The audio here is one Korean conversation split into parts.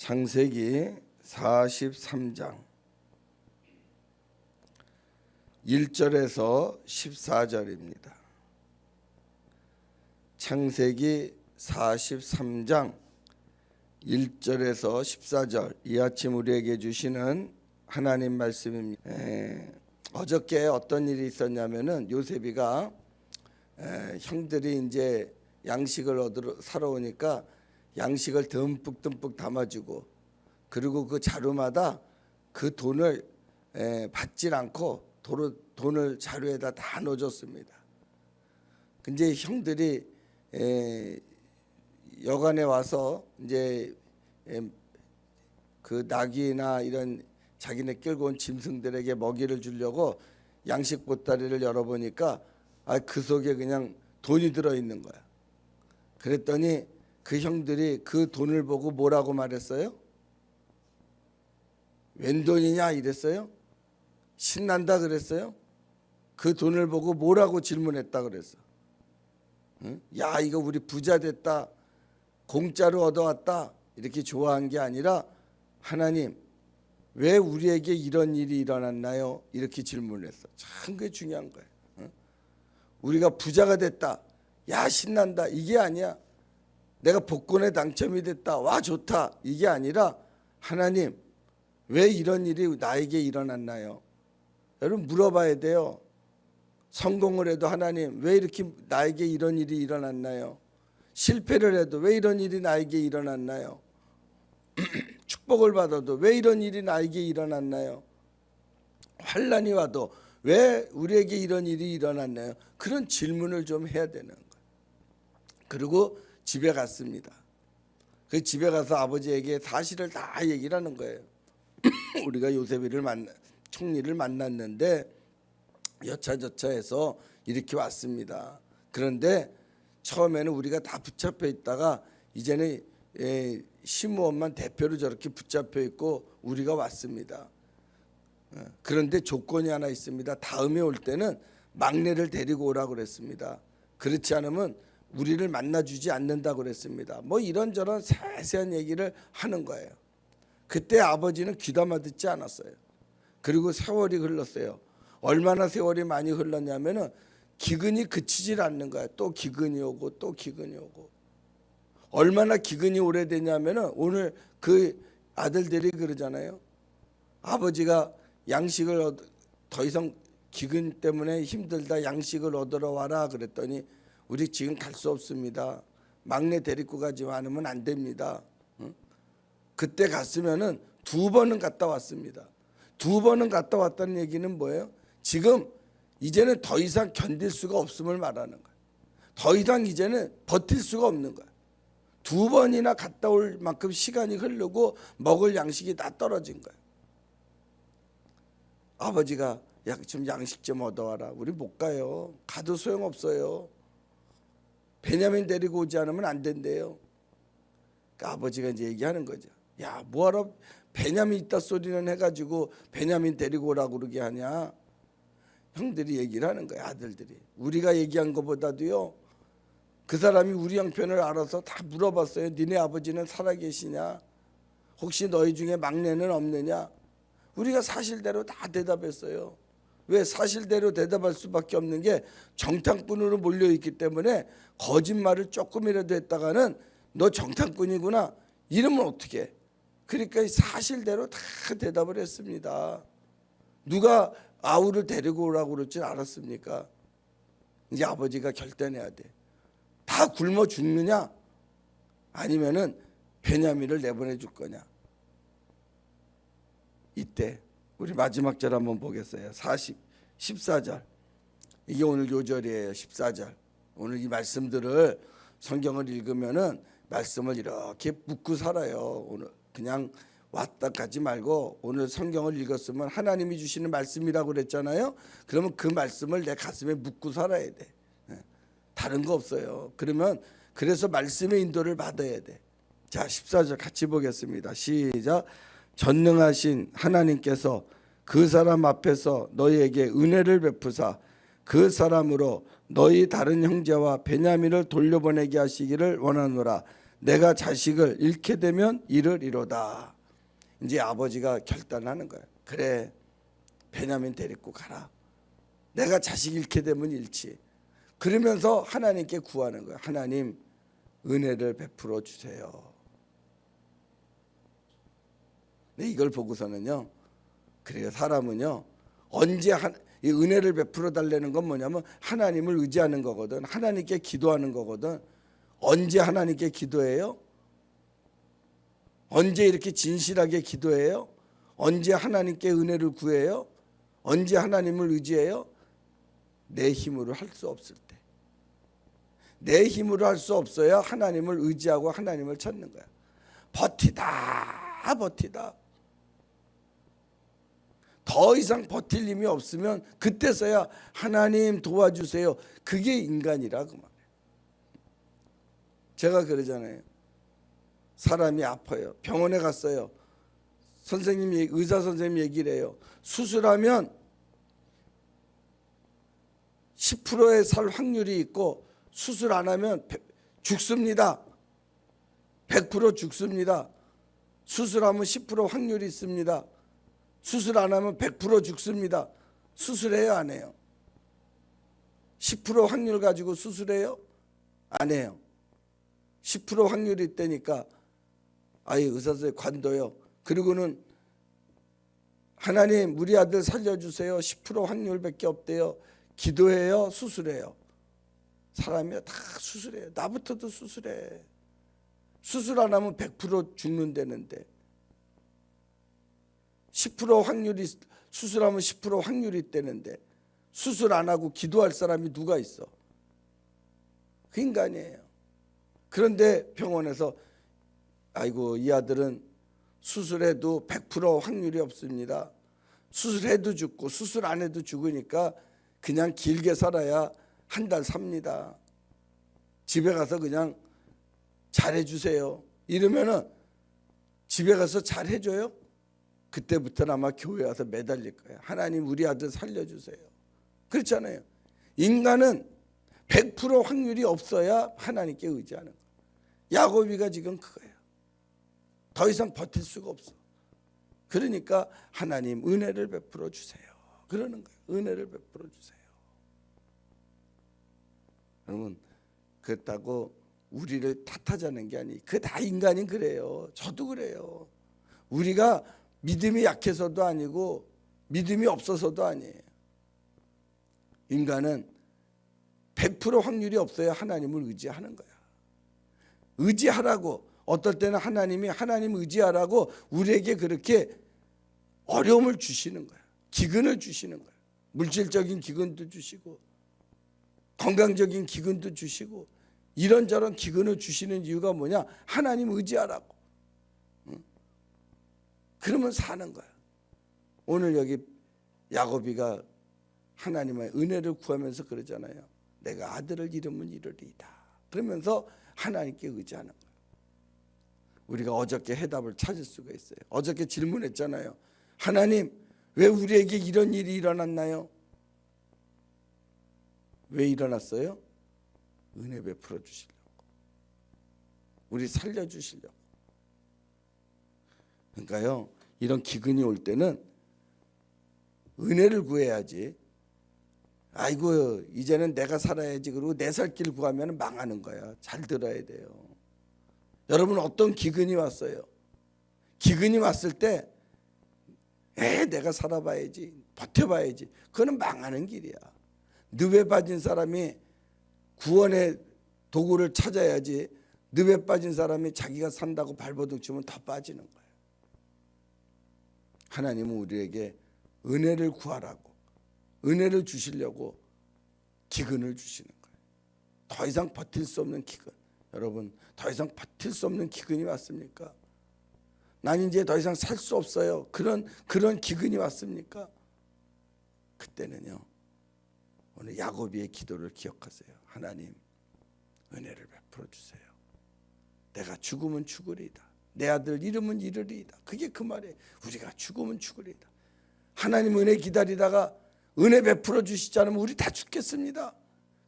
창세기 43장 1절에서 14절입니다. 창세기 43장 1절에서 14절 이 아침 우리에게 주시는 하나님 말씀입니다. 에, 어저께 어떤 일이 있었냐면은 요셉이가 에, 형들이 이제 양식을 얻으러 사러 오니까 양식을 듬뿍듬뿍 담아주고 그리고 그 자루마다 그 돈을 에, 받질 않고 도로, 돈을 자루에다 다 넣어줬습니다. 근데 형들이 에, 여간에 와서 이제 에, 그 낙이나 이런 자기네 끌고 온 짐승들에게 먹이를 주려고 양식 보따리를 열어보니까 아, 그 속에 그냥 돈이 들어 있는 거야. 그랬더니 그 형들이 그 돈을 보고 뭐라고 말했어요? 웬 돈이냐 이랬어요? 신난다 그랬어요? 그 돈을 보고 뭐라고 질문했다 그랬어? 응? 야 이거 우리 부자 됐다 공짜로 얻어왔다 이렇게 좋아한 게 아니라 하나님 왜 우리에게 이런 일이 일어났나요? 이렇게 질문했어. 참 그게 중요한 거예요. 응? 우리가 부자가 됐다. 야 신난다. 이게 아니야. 내가 복권에 당첨이 됐다. 와 좋다. 이게 아니라 하나님 왜 이런 일이 나에게 일어났나요? 여러분 물어봐야 돼요. 성공을 해도 하나님 왜 이렇게 나에게 이런 일이 일어났나요? 실패를 해도 왜 이런 일이 나에게 일어났나요? 축복을 받아도 왜 이런 일이 나에게 일어났나요? 환란이 와도 왜 우리에게 이런 일이 일어났나요? 그런 질문을 좀 해야 되는 거예요. 그리고 집에 갔습니다. 그 집에 가서 아버지에게 사실을 다 얘기를 하는 거예요. 우리가 요셉이를 만나 총리를 만났는데 여차저차해서 이렇게 왔습니다. 그런데 처음에는 우리가 다 붙잡혀 있다가 이제는 예, 시무원만 대표로 저렇게 붙잡혀 있고 우리가 왔습니다. 어, 그런데 조건이 하나 있습니다. 다음에 올 때는 막내를 데리고 오라고 그랬습니다. 그렇지 않으면 우리를 만나주지 않는다고 그랬습니다. 뭐 이런저런 세세한 얘기를 하는 거예요. 그때 아버지는 귀담아 듣지 않았어요. 그리고 세월이 흘렀어요. 얼마나 세월이 많이 흘렀냐면은 기근이 그치질 않는 거야. 또 기근이 오고 또 기근이 오고. 얼마나 기근이 오래되냐면은 오늘 그 아들들이 그러잖아요. 아버지가 양식을 얻, 더 이상 기근 때문에 힘들다 양식을 얻으러 와라 그랬더니 우리 지금 갈 수 없습니다. 막내 데리고 가지 않으면 안 됩니다. 응? 그때 갔으면은 두 번은 갔다 왔습니다. 두 번은 갔다 왔다는 얘기는 뭐예요? 지금 이제는 더 이상 견딜 수가 없음을 말하는 거예요. 더 이상 이제는 버틸 수가 없는 거예요. 두 번이나 갔다 올 만큼 시간이 흐르고 먹을 양식이 다 떨어진 거예요. 아버지가 야, 좀 양식 좀 얻어와라. 우리 못 가요. 가도 소용없어요. 베냐민 데리고 오지 않으면 안 된대요. 그러니까 아버지가 이제 얘기하는 거죠. 야, 뭐하러 베냐민 있다 소리는 해가지고 베냐민 데리고 오라고 그러게 하냐. 형들이 얘기를 하는 거야, 아들들이. 우리가 얘기한 것보다도요. 그 사람이 우리 형편을 알아서 다 물어봤어요. 니네 아버지는 살아계시냐? 혹시 너희 중에 막내는 없느냐? 우리가 사실대로 다 대답했어요. 왜 사실대로 대답할 수밖에 없는 게 정탐꾼으로 몰려 있기 때문에 거짓말을 조금이라도 했다가는 너 정탐꾼이구나 이러면 어떻게? 해? 그러니까 사실대로 다 대답을 했습니다. 누가 아우를 데리고 오라고 그럴 줄 알았습니까? 이제 아버지가 결단해야 돼. 다 굶어 죽느냐? 아니면은 베냐민을 내보내 줄 거냐? 이때 우리 마지막 절 한번 보겠어요. 40 14절. 이게 오늘 요절이에요. 14절. 오늘 이 말씀들을 성경을 읽으면은 말씀을 이렇게 묻고 살아요. 오늘 그냥 왔다 가지 말고 오늘 성경을 읽었으면 하나님이 주시는 말씀이라고 그랬잖아요. 그러면 그 말씀을 내 가슴에 묻고 살아야 돼. 예. 다른 거 없어요. 그러면 그래서 말씀의 인도를 받아야 돼. 자, 14절 같이 보겠습니다. 시작. 전능하신 하나님께서 그 사람 앞에서 너희에게 은혜를 베푸사 그 사람으로 너희 다른 형제와 베냐민을 돌려보내게 하시기를 원하노라. 내가 자식을 잃게 되면 이를 이로다. 이제 아버지가 결단하는 거야. 그래, 베냐민 데리고 가라. 내가 자식 잃게 되면 잃지. 그러면서 하나님께 구하는 거야. 하나님 은혜를 베풀어 주세요. 네, 이걸 보고서는요. 그래요. 사람은요. 언제 한, 이 은혜를 베풀어 달라는 건 뭐냐면 하나님을 의지하는 거거든. 하나님께 기도하는 거거든. 언제 하나님께 기도해요? 언제 이렇게 진실하게 기도해요? 언제 하나님께 은혜를 구해요? 언제 하나님을 의지해요? 내 힘으로 할 수 없을 때. 내 힘으로 할 수 없어야 하나님을 의지하고 하나님을 찾는 거야. 버티다, 버티다. 더 이상 버틸 힘이 없으면 그때서야 하나님 도와주세요. 그게 인간이라 그 말이에요. 제가 그러잖아요. 사람이 아파요. 병원에 갔어요. 선생님 얘기- 의사 선생님 얘기를 해요. 수술하면 10%의 살 확률이 있고 수술 안 하면 배- 죽습니다. 100% 죽습니다. 수술하면 10% 확률이 있습니다. 수술 안 하면 100% 죽습니다. 수술해요, 안 해요? 10% 확률 가지고 수술해요? 안 해요. 10% 확률이 있다니까 아이 의사 선생님 관둬요. 그리고는 하나님 우리 아들 살려주세요. 10% 확률밖에 없대요. 기도해요, 수술해요. 사람이 다 수술해요. 나부터도 수술해. 수술 안 하면 100% 죽는다는데 10% 확률이 수술하면 10% 확률이 있다는데 수술 안 하고 기도할 사람이 누가 있어? 그 인간이에요. 그런데 병원에서 아이고 이 아들은 수술해도 100% 확률이 없습니다. 수술해도 죽고 수술 안 해도 죽으니까 그냥 길게 살아야 한 달 삽니다. 집에 가서 그냥 잘해 주세요. 이러면은 집에 가서 잘해 줘요. 그때부터는 아마 교회 와서 매달릴 거예요. 하나님 우리 아들 살려 주세요. 그렇잖아요. 인간은 100% 확률이 없어야 하나님께 의지하는 거예요. 야곱이가 지금 그거예요. 더 이상 버틸 수가 없어. 그러니까 하나님 은혜를 베풀어 주세요. 그러는 거예요. 은혜를 베풀어 주세요. 여러분 그렇다고 우리를 탓하자는 게 아니. 그 다 인간이 그래요. 저도 그래요. 우리가 믿음이 약해서도 아니고 믿음이 없어서도 아니에요. 인간은 100% 확률이 없어야 하나님을 의지하는 거야. 의지하라고 어떨 때는 하나님이 하나님 의지하라고 우리에게 그렇게 어려움을 주시는 거야. 기근을 주시는 거야. 물질적인 기근도 주시고 건강적인 기근도 주시고 이런저런 기근을 주시는 이유가 뭐냐? 하나님 의지하라고. 응? 그러면 사는 거야. 오늘 여기 야곱이가 하나님의 은혜를 구하면서 그러잖아요. 내가 아들을 잃으면 이르리이다. 그러면서 하나님께 의지하는 거예요. 우리가 어저께 해답을 찾을 수가 있어요. 어저께 질문했잖아요. 하나님, 왜 우리에게 이런 일이 일어났나요? 왜 일어났어요? 은혜 베풀어 주시려고. 우리 살려 주시려고. 그러니까요. 이런 기근이 올 때는 은혜를 구해야지. 아이고 이제는 내가 살아야지 그리고 내 살 길 구하면 망하는 거야. 잘 들어야 돼요. 여러분 어떤 기근이 왔어요? 기근이 왔을 때, 에 내가 살아봐야지, 버텨봐야지. 그거는 망하는 길이야. 늪에 빠진 사람이 구원의 도구를 찾아야지. 늪에 빠진 사람이 자기가 산다고 발버둥 치면 더 빠지는 거예요. 하나님은 우리에게 은혜를 구하라고, 은혜를 주시려고 기근을 주시는 거예요. 더 이상 버틸 수 없는 기근. 여러분, 더 이상 버틸 수 없는 기근이 왔습니까? 난 이제 더 이상 살 수 없어요. 그런 그런 기근이 왔습니까? 그때는요. 오늘 야곱이의 기도를 기억하세요. 하나님 은혜를 베풀어 주세요. 내가 죽으면 죽으리이다. 내 아들 이름은 이르리이다. 그게 그 말이에요. 우리가 죽으면 죽으리이다. 하나님 은혜 기다리다가 은혜 베풀어 주시지 않으면 우리 다 죽겠습니다.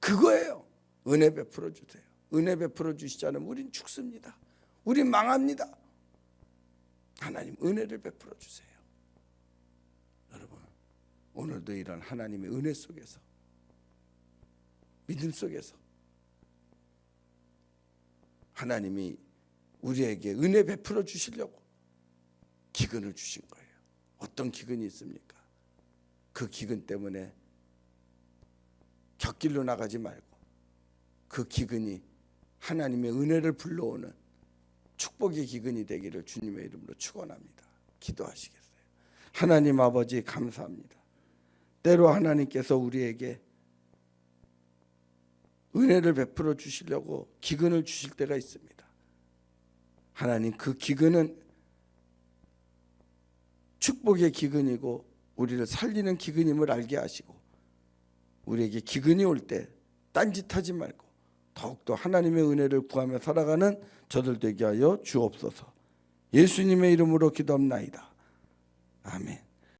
그거예요. 은혜 베풀어 주세요. 은혜 베풀어 주시지 않으면 우린 죽습니다. 우리 망합니다. 하나님 은혜를 베풀어 주세요. 여러분 오늘도 이런 하나님의 은혜 속에서 믿음 속에서 하나님이 우리에게 은혜 베풀어 주시려고 기근을 주신 거예요. 어떤 기근이 있습니까? 그 기근 때문에 곁길로 나가지 말고 그 기근이 하나님의 은혜를 불러오는 축복의 기근이 되기를 주님의 이름으로 축원합니다. 기도하시겠어요. 하나님 아버지 감사합니다. 때로 하나님께서 우리에게 은혜를 베풀어 주시려고 기근을 주실 때가 있습니다. 하나님 그 기근은 축복의 기근이고 우리를 살리는 기근임을 알게 하시고 우리에게 기근이 올 때 딴짓하지 말고 더욱더 하나님의 은혜를 구하며 살아가는 저들 되게 하여 주옵소서. 예수님의 이름으로 기도합나이다. 아멘.